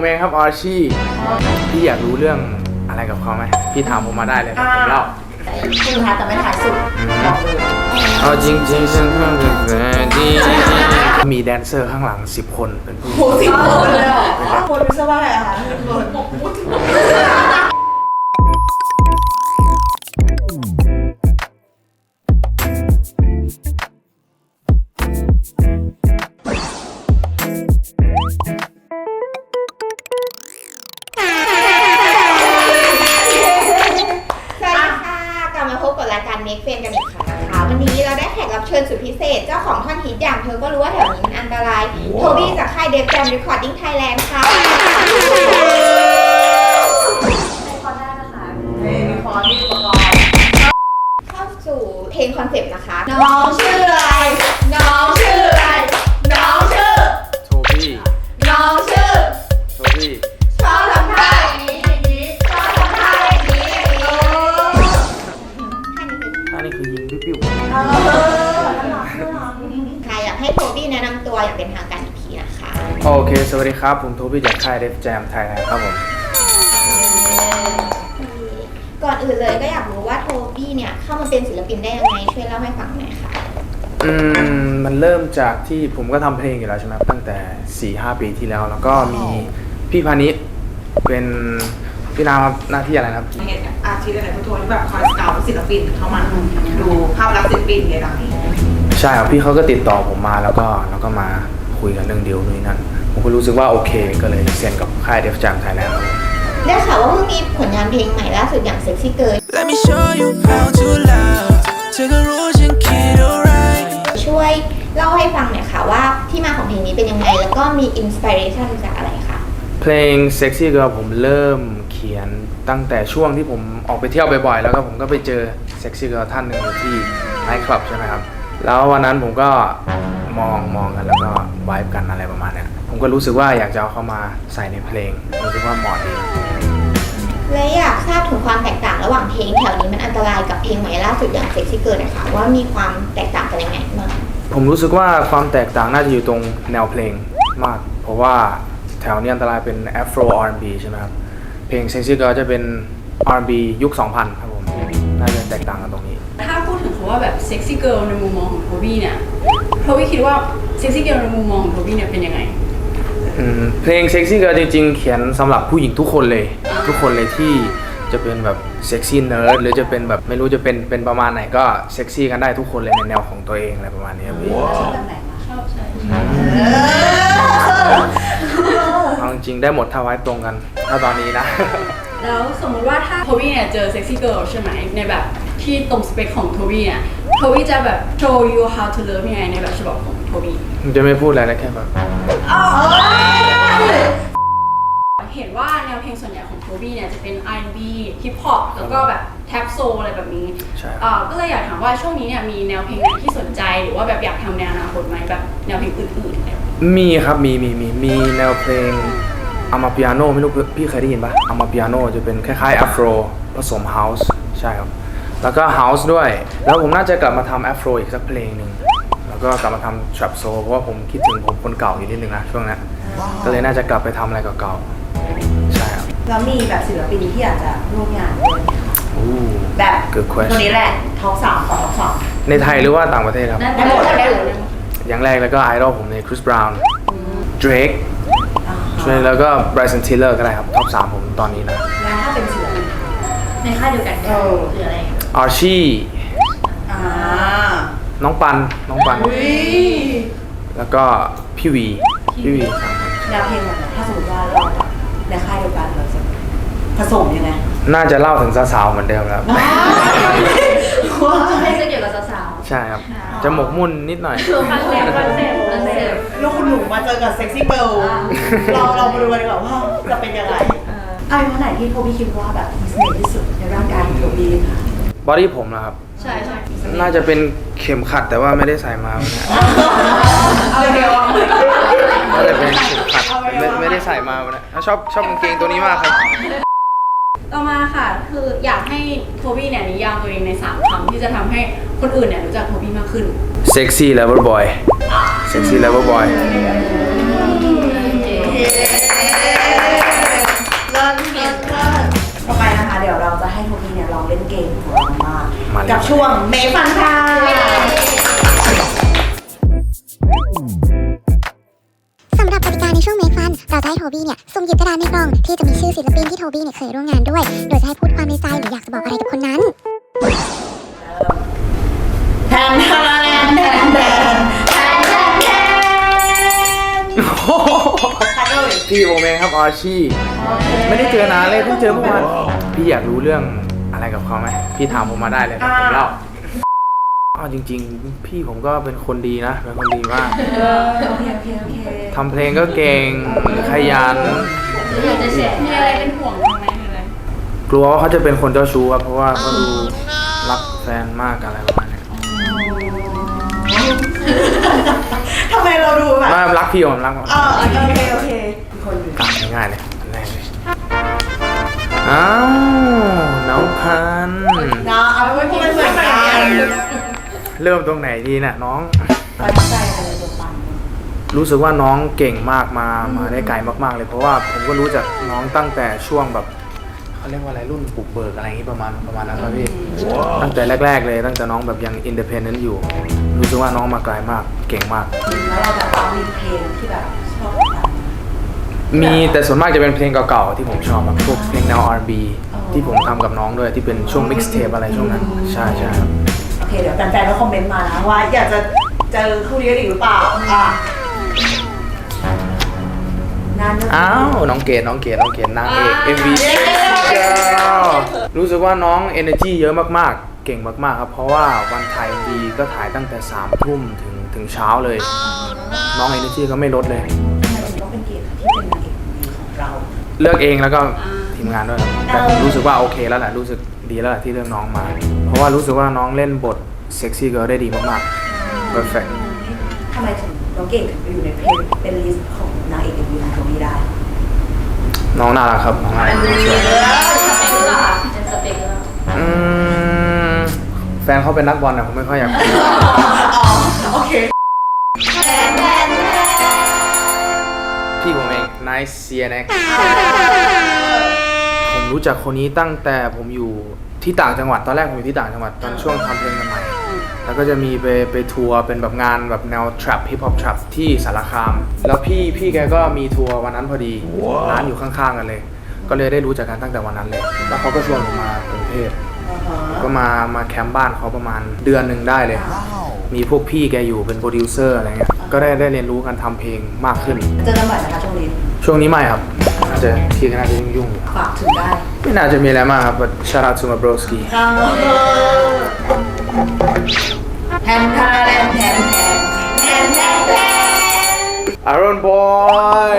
ผมเองครับอาร์ชี่พี่อยากรู้เรื่องอะไรกับเขาไหมพี่ถามผมมาได้เลยเดี๋ยวผมเล่าคุณคะแต่ไม่ถ่ายสุดบอกเลยเอาจริงๆฉันก็เป็นแฟนดีมีแดนเซอร์ข้างหลัง 10 คนเป็นผู้หญิงโหสิบคนเลยเหรอคนไม่สบายอะค่ะสิบคนสวัส อนเซปต์นะคะ น้องชื่ออะไร น้องชื่ออะไร น้องชื่อ โทบี้น้องชื่อ โทบี้ชอบทำท่าอย่างนี้อย่างนี้ชอบทำท่าอย่างนี้อย่างนี้ท่านี้คืออันนี้คือยิงปิ้วเออน่ารักน่ารักค่ะอยากให้โทบี้แนะนำตัวอย่างเป็นทางการอีกทีนะคะ ๆโอเค สวัสดีครับ ผมโทบี้จากค่ายเดฟแจมไทยแลนด์ครับผม ก่อนอื่นเลยก็อยากรู้ว่าโทบี้เนี่ยเข้ามาเป็นศิลปินได้ยังไงช่วยเล่าให้ฟังหน่อยค่ะอืมมันเริ่มจากที่ผมก็ทำเพลงอยู่แล้วใช่ไหมครับตั้งแต่4-5ปีที่แล้ว แล้วก็มีพี่พานิชเป็นพี่นามครับหน้าที่อะไรนะครับ เห็นอาชีพอะไรพุทโธที่แบบคอยสเกาศิลปินเข้ามาดูภาพลักษณ์ศิลปินในหลังนี้ใช่ครับพี่เขาก็ติดต่อผมมาแล้วก็แล้วก็มาคุยกันเรื่องเดียวนู่นนนั่นผมก็รู้สึกว่าโอเค ก็เลยเซ็นกับค่ายเดฟจามไทยแลนด์ครับผม ได้ข่าวว่าเพิ่งมีผลงานเพลงใหม่ล่าสุดอย่าง Sexy Girl Let me show you how to love เธอก็รู้ฉันคิดอะไรช่วยเล่าให้ฟังหน่อยค่ะว่าที่มาของเพลงนี้เป็นยังไง แล้วก็มีอินสปิเรชันจากอะไรคะเพลง Sexy Girl ผมเริ่มเขียนตั้งแต่ช่วงที่ผมออกไปเที่ยวบ่อยๆ แล้วก็ผมก็ไปเจอ Sexy Girl ท่านหนึ่งอยู่ที่ไนท์คลับใช่ไหมครับ แล้ววันนั้นผมก็มองมองกันแล้วก็วายกันอะไรประมาณเนี้ย ผมก็รู้สึกว่าอยากจะเอาเข้ามาใส่ในเพลงรู้สึกว่าเหมาะดี และอยากทราบถึงความแตกต่างระหว่างเพลงแถวนี้มันอันตรายกับเพลงใหม่ล่าสุดอย่าง Sexy Girl นะคะว่ามีความแตกต่างกันยังไงบ้างผมรู้สึกว่าความแตกต่างน่าจะอยู่ตรงแนวเพลงมาก เพราะว่าแถวนี้อันตรายเป็น Afro R&B ใช่ไหมครับ เพลง Sexy Girl จะเป็น R&B ยุค 2000 ครับผม น่าจะแตกต่างกันตรงนี้ ถ้าพูดถึงคำว่าแบบเซ็กซี่เกิ l ในมุมมองของโทบี้เนี่ยโทบี้คิดว่าเซ็กซี่เกิ l ในมุมมองของโทบี้เนี่ยเป็นยังไง อืมเพลง Sexy Girl จริง ๆ เขียนสำหรับผู้หญิงทุกคนเลย ทุกคนเลยที่จะเป็นแบบเซ็กซี่เนิร์ดหรือจะเป็นแบบไม่รู้จะเป็นเป็นประมาณไหนก็เซ็กซี่กันได้ทุกคนเลยในแนวของตัวเองอะไรประมาณนี้ครับพี่ชอบใช่เอาจริงๆได้หมดถ้าไว้ตรงกันถ้าตอนนี้นะ แล้วสมมติว่าถ้าโทบี้เนี่ยเจอเซ็กซี่เกิ l ใช่ไหมในแบบ ที่ตรงสเปคของโทบี้เนี่ยโทบี้จะแบบ show you how to love ยังไงในแบบฉบับของโทบี้ผมจะไม่พูดอะไรนะแค่แบบเห็นว่าแนวเพลงส่วนใหญ่ของโทบี้เนี่ยจะเป็น R&B Hip Hop แล้วก็แบบแท็บโซอะไรแบบนี้ใช่เอ่อก็เลยอยากถามว่าช่วงนี้เนี่ยมีแนวเพลงไหนที่สนใจหรือว่าแบบอยากทำในอนาคตไหมแบบแนวเพลงอื่นๆอะไรแบบนี้มีครับมีมีมีมีแนวเพลงอามาปิอาโนไม่รู้พี่เคยได้ยินปะอามาปิอาโนจะเป็นคล้ายๆ a อฟโรผสมเฮาส์ใช่ครับ แล้วก็เฮาส์ด้วย แล้วผมน่าจะกลับมาทำ a อฟโรอีกสักเพลงหนึ่งแล้วก็กลับมาทำ trap soul เพราะว่าผมคิดถึงผมคนเก่าอยู่นิดนึงนะช่วงนั้นก็เลยน่าจะกลับไปทำอะไรเก่าๆใช่ครับแล้วมีแบบศิลปินที่อยากจะร่วมงานด้วยไหมคะอู้ แบบ Good question คนนี้แหละท็อปสามของท็อปสามในไทยหรือว่าต่างประเทศครับ ได้หมดได้หมดอย่างแรกแล้วก็ไอดอลผมใน Chris Brown Drake ช่วยแล้วก็ Bryson Tiller ก็ได้ครับท็อป3ผมตอนนี้นะ แล้วถ้าเป็นศิลปินในค่ายเดียวกันเออหรือ อะไร Archie อ่าน้องปันน้องปัน อุ้ยแล้วก็พี่วีพี่วีสามคนแนวเพลงแบบไหนถ้าสมมติว่าเราแบบในค่ายเดียวกันเราจะผสมยังไงน่าจะเล่าถึงสาวๆเหมือนเดิมแล้วเพลงจะเกี่ยวกับสาวใช่ครับจะหมกมุ่นนิดหน่อย ๆคอนเซ็ปต์คอนเซ็ปต์คอนเซ็ปต์แล้วคุณหนูมาเจอกับเซ็กซี่เกิลเราเรามาดูกันดีกว่าว่าจะเป็นยังไงไอ้วันไหนที่โทบี้คิดว่าแบบมีเสน่ห์ที่สุดในร่าง บอดี้ผมนะครับ ใช่ใช่น่าจะเป็นเข็มขัดแต่ว่าไม่ได้ใส่มาวันนี้เอาเดียวน่าจะเป็นเข็มขัดไม่ไม่ได้ใส่มาวันนี้ชอบชอบกางเกงตัวนี้มากครับ ต่อมาค่ะคืออยากให้โทบี้เนี่ยนิยามตัวเองในสามคำที่จะทำให้คนอื่นเนี่ยรู้จักโทบี้มากขึ้น Sexy Lover Boy Sexy Lover Boy เจ๋ง กับช่วงเมฟันค่ะ สำหรับบริการในช่วงเมฟัน เราจะให้โทบี้เนี่ยสุ่มหยิบกระดาษในกล่องที่จะมีชื่อศิลปินที่โทบี้เนี่ยเคยร่วมงานด้วย โดยจะให้พูดความในใจหรืออยากจะบอกอะไรกับคนนั้น แทนแทนแทนแทนแทนแทนแทนฮัลโหลพี่โอเมนครับอาชีไม่ได้เจอนานเลยเพิ่งเจอเมื่อวานพี่อยากรู้เรื่อง กับเขาไหมพี่ถามผมมาได้เลยเดี๋ยวผมเล่าอ๋อจริง ๆ พี่ผมก็เป็นคนดีนะเป็นคนดีมากเออโอเคโอเคโอเคทำเพลงก็เก่งขยันอยากจะแชร์มีอะไรเป็นห่วงเขาไหมหรืออะไรกลัวว่าเขาจะเป็นคนเจ้าชู้ครับเพราะว่าเขาดูรักแฟนมากอะไรประมาณเนี้ยทำไมเราดูแบบไม่รักพี่ผมรักผมเออโอเคโอเคมีคนอยู่อะง่ายๆเลยอันแรกเลย อ้าวน้องพันธุ์นะเอาไว้พูดมันเหมือนกันเริ่มตรงไหนดีน่ะน้องประทับใจอะไรตัวปันรู้สึกว่าน้องเก่งมากมา มาได้ไกลมาก ๆ เลยเพราะว่าผมก็รู้จักน้องตั้งแต่ช่วงแบบเขาเรียกว่าอะไรรุ่นปลุกเบิกอะไรอย่างนี้ประมาณประมาณนั้นครับพี่ตั้งแต่แรก ๆ เลยตั้งแต่น้องแบบยังอินเด p เพน e n t อยู่ รู้สึกว่าน้องมาไกลมากเก่งมาก แล้วเราแบบว่ามีเพลงที่แบบชอบแบบ มีแต่ส่วนมากจะเป็นเพลงเก่าๆที่ผมชอบแบบพวกเพลงแนว R&B อ๋อที่ผมทำกับน้องด้วยที่เป็นช่วงมิกซ์เทปอะไรช่วงนั้น ใช่ใช่ครับ โอเคเดี๋ยวแฟนๆก็คอมเมนต์มานะว่าอยากจะเจอคู่นี้กันอีกหรือเปล่าอะนานอ้าวน้องเกดน้องเกดน้องเกดนางเอก MV รู้สึกว่าน้อง energy เยอะมากๆ เก่งมากๆ ครับ เพราะว่าวันถ่าย MV ก็ถ่ายตั้งแต่3ามทุ่มถึงถึงเช้าเลย น้อง energy ก็ไม่ลดเลย เป็นเกดที่เป็นนางเอกของเรา เลือกเองแล้วก็ทีมงานด้วยครับแต่ผมรู้สึกว่าโอเคแล้วแหละรู้สึกดีแล้วแหละที่เลือกน้องมา เพราะว่ารู้สึกว่าน้องเล่นบทเซ็กซี่เกิร์ลได้ดีมากๆ perfect ทำไมถึงน้องเก่งถึงไปอยู่ในเพลงเป็นลิสต์ของนางเอกเอ็มวีของโทบี้ได้น้องน่ารักครับน้องน่ารักน้องสวยเป็นหรือเปล่าเป็นสเปคหรือเปล่าอืมแฟนเขาเป็นนักบอลนะผมไม่ค่อยอยากอ๋อ ผมเอง Nice CNX ผมรู้จักคนนี้ตั้งแต่ผมอยู่ที่ต่างจังหวัดตอนแรกผมอยู่ที่ต่างจังหวัดตอนช่วงทำเพลงใหม่ๆแล้วก็จะมีไปไปทัวร์เป็นแบบงานแบบแนว trap hip hop trap ที่สารคาม แล้วพี่พี่แกก็มีทัวร์วันนั้นพอดีร้านอยู่ข้างๆกันเลย ก็เลยได้รู้จักกันตั้งแต่วันนั้นเลย แล้วเขาก็ชวนผมมากรุงเทพก็มามาแคมป์บ้านเขาประมาณเดือนหนึ่งได้เลย มีพวกพี่แกอยู่เป็นโปรดิวเซอร์อะไรเงี้ย ก็ได้ได้เรียนรู้การทำเพลงมากขึ้น เจอกันบ่อยนะคะช่วงนี้ช่วงนี้ไม่ครับน่าจะพี่ก็น่าจะยุ่งๆอยู่ฝากถึงได้ไม่น่าจะมีอะไรมากครับ but shout out to my broski แทนแทนแทนแทนแทนแทนแทน Aaron boy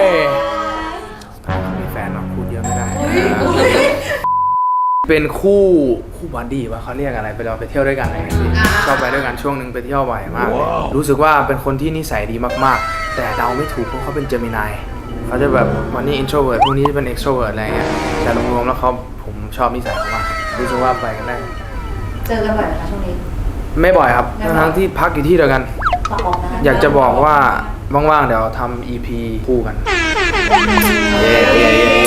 เป็นคู่คู่บัดดี้วะเขาเรียกอะไรไปเราไปเที่ยวด้วยกันอะไรอย่างเงี้ยพี่ชอบไปด้วยกันช่วงหนึ่งไปเที่ยวบ่อยมากเลยรู้สึกว่าเป็นคนที่นิสัยดีมากๆ แต่เดาไม่ถูกเพราะเขาเป็นเจมินายเขาจะแบบวันนี้ introvert พรุ่งนี้จะเป็น extrovert อะไรอย่างเงี้ยแต่รวมๆแล้วเขาผมชอบนิสัยเขามากรู้สึกว่าไปกันได้เจอกันบ่อยนะคะช่วงนี้ ไม่บ่อยครับไม่บ่อยทั้งๆที่พักอยู่ที่เดียวกันฝากบอกนะคะอยากจะบอกว่าว่างๆเดี๋ยวทำ EP คู่กัน เย้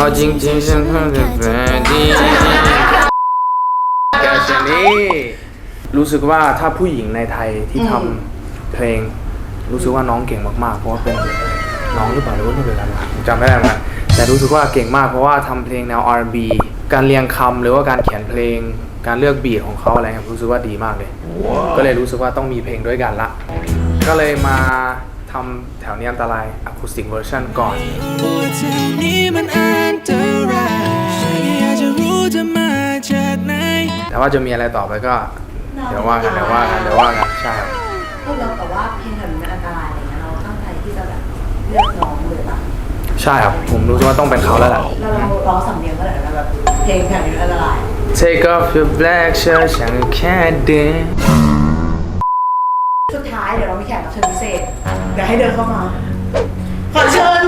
เอาจริงๆฉันเพิ่งจะแฟนดีแต่ชนี้รู้สึกว่าถ้าผู้หญิงในไทยที่ทำเพลง รู้สึกว่าน้องเก่งมากๆ เพราะว่าเป็นน้องหรือเปล่าหรือว่าไม่เป็นกันวะผมจำไม่ได้เหมือนกันแต่รู้สึกว่าเก่งมากเพราะว่าทำเพลงแนว R&B การเรียงคำหรือว่าการเขียนเพลง การเลือกบีทของเขาอะไรครับรู้สึกว่าดีมากเลย ก็เลยรู้สึกว่าต้องมีเพลงด้วยกันละ ก็เลยมา ทำแถวนี้อันตรายอะคูสติกเวอร์ชันก่อนว่าแถวนี้มันอันตรายอยากจะรู้จะมาจากไหนแต่ว่าจะมีอะไรต่อไปก็ เดี๋ยวว่ากันเดี๋ยวว่ากันเดี๋ยวว่ากันใช่ครับพูดแล้วแต่ว่าเพลงแถวนี้มันอันตรายอะไรเงี้ยเราตั้งใจที่จะแบบเลือกน้องเลยปะใช่ครับผมรู้สึกว่าต้องเป็นเขาแล้วแหละแล้วเราร้องสำเนียงก็ได้นะแบบเพลงแถวนี้มันอันตราย Take off your black shirt ฉันแค่เดินสุดท้ายเดี๋ยวเรามีแขกรับเชิญพิเศษเดี๋ยวให้เดินเข้ามา ขอเชิญ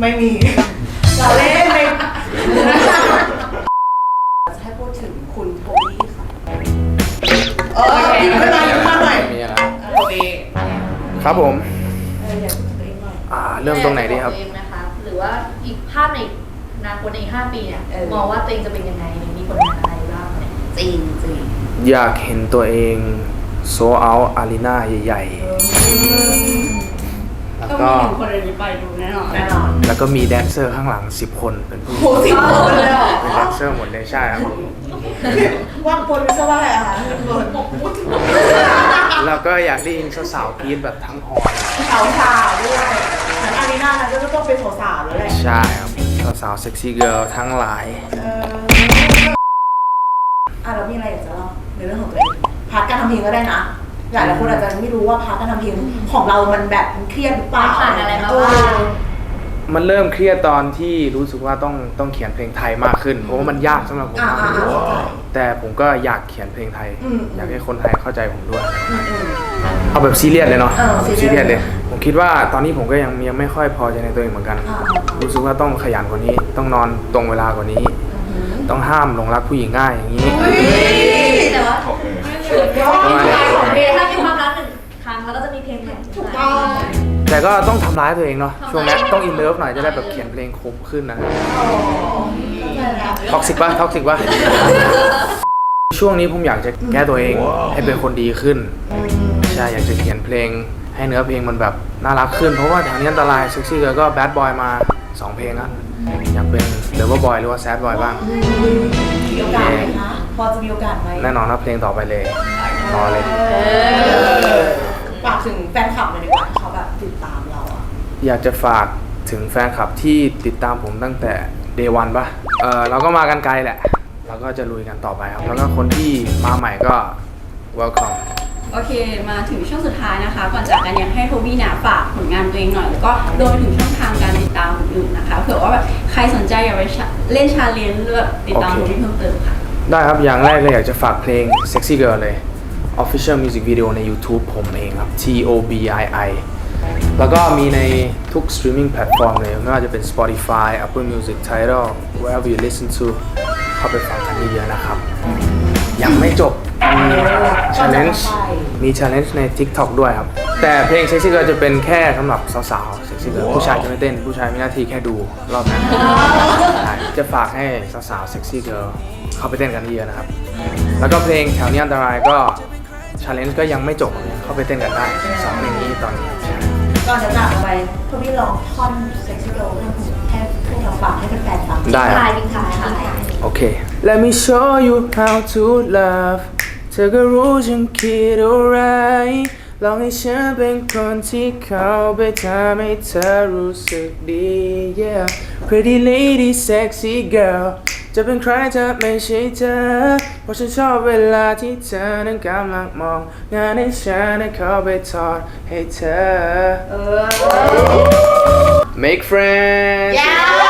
ไม่มีเราเล่นเลยจะให้พูดถึงคุณโทบี้ค่ะ เออยิ้มขึ้นมายิ้มมาหน่อยมีอะไรโทบี้ครับผมเอออยากพูดถึงตัวเองหน่อยอ่าเริ่มตรงไหนดีครับ ตัวเองนะคะ หรือว่าอีกภาพในอนาคตในอีกห้าปีเนี่ยเออมองว่าตัวเองจะเป็นยังไง มีผลงานอะไรบ้างเนี่ยจริงจริงอยากเห็นตัวเองโซเอาอารีนาใหญ่ๆ แล้วก็ก็มีหนึ่งคนในนี้ไปดูแน่นอนแน่นอนแล้วก็มีแดนเซอร์ข้างหลัง 10 คนเป็นผู้หญิโหงสิบคนเลยเหรอเป็นแดนเซอร์หมดเลยใช่ครับว่างคนไม่ใช่ว่าอะไรอะคะคนแล้วก็อยากได้ยินสาวๆกรีดแบบทั้งฮอลล์สาวสาวๆด้วยงั้นอารีนานั้นก็ต้องเป็นสาวๆแล้วแหละใช่ครับสาวๆเซ็กซี่เกิร์ลทั้งหลาย เอออะแล้วมีอะไรอยากจะเล่าในเรื่องของตัวเองพาร์ทการทำเพลงก็ได้นะ หลายๆคนอาจจะไม่รู้ว่าพาร์ทการทำเพลงของเรามันแบบมันเครียดหรือเปล่าผ่านอะไรมาเอบ้างอมันเริ่มเครียดตอนที่รู้สึกว่าต้องต้องเขียนเพลงไทยมากขึ้น เพราะว่ามันยากสำหรับผมอ่ามากอ่าอ่าเข้าใจแต่ผมก็อยากเขียนเพลงไทย อืม อยากให้คนไทยเข้าใจผมด้วย อืมอืม เอาแบบซีเรียสเลยเนาะเออแบบซีซีเรีเรียยสสเลย ผมคิดว่าตอนนี้ผมก็ยังยังไม่ค่อยพอใจในตัวเองเหมือนกันอ่า รู้สึกว่าต้องขยันกว่านี้ ต้องนอนตรงเวลากว่านี้ ต้องห้ามหลงรักผู้หญิงง่ายอย่างนี้ แต่ว่าประมาณนี้เพลงถ้ามีความรักหนึ่งครั้งแล้วก็จะมีเพลงใหม่ถูกต้อง แต่ก็ต้องทำร้ายตัวเองเนาะช่วงนี้ต้องอินเลิฟหน่อยจะได้แบบเขียนเพลงคมขึ้นนะอ๋อเข้าใจแล้วท็อกซิกป่ะท็อกซิกป่ะ ช่วงนี้ผมอยากจะแก้ตัวเองให้เป็นคนดีขึ้นใช่อยากจะเขียนเพลงให้เนื้อเพลงมันแบบน่ารักขึ้น เพราะว่าแถวนี้อันตรายเซ็กซี่เกิร์ลก็แบดบอยมา 2 เพลงอะอยากเป็นเลเวอร์บอยหรือว่าแซดบอยบ้าง มีโอกาสไหมคะ พอจะมีโอกาสไหมแน่นอนนะเพลงต่อไปเลยรอเลย ฝากถึงแฟนคลับเลยดีกว่าที่เขาแบบติดตามเราอะอยากจะฝากถึงแฟนคลับที่ติดตามผมตั้งแต่ day one ป่ะเออเราก็มากันไกลแหละ เราก็จะลุยกันต่อไปครับ แล้วก็คนที่มาใหม่ก็ welcome โอเค มาถึงช่วงสุดท้ายนะคะ ก่อนจากกันอยากให้โทบี้เนี่ยฝากผลงานตัวเองหน่อย แล้วก็รวมไปถึงช่องทางการติดตามอื่นๆนะคะ เผื่อว่าแบบใครสนใจอยากไปเล่นชาเลนจ์หรือแบบติดตามโอโทเคบี้เพิ่มเติมค่ะ ได้ครับ อย่างแรกเลยอยากจะฝากเพลง sexy girl เลย official music video ใน YouTube ผมเองครับ T O B I I แล้วก็มีในทุก streaming platform เลย ไม่ว่าจะเป็น Spotify Apple Music Tidal wherever you listen to เข้าไปฟังกันเยอะๆนะครับ ยังไม่จบ มี challenge มี challenge ใน TikTok ด้วยครับ แต่เพลง sexy girl จะเป็นแค่สำหรับสาวๆ sexy girl ผู้ชายจะไม่เต้น ผู้ชายมีหน้าที่แค่ดูรอบนั้นใช่จะฝากให้สาวๆ sexy girl เข้าไปเต้นกันเยอะนะครับ แล้วก็เพลงแถวนี้อันตรายก็ challenge ก็ยังไม่จบเข้าไปเต้นกันได้สองเพลงนี้ตอนนี้ใช่ก่อนจะจากไปพวกพี่ลองท่อนเซ็กซี่โดให้พวกเราฟังให้แฟนๆฟังได้ครับถ่ายลิงถ่ายถ่ายโอเค Let me show you how to love เธอก็รู้ฉันคิดอะไรลองให้ฉันเป็นคนที่เข้าไปทำให้เธอรู้สึกดี yeah pretty lady sexy girl จะเป็นใครถ้าไม่ใช่เธอ เพราะฉันชอบเวลาที่เธอนั้นกำลังมองงานให้ฉันนั้นเข้าไปถอดให้เธอ make friends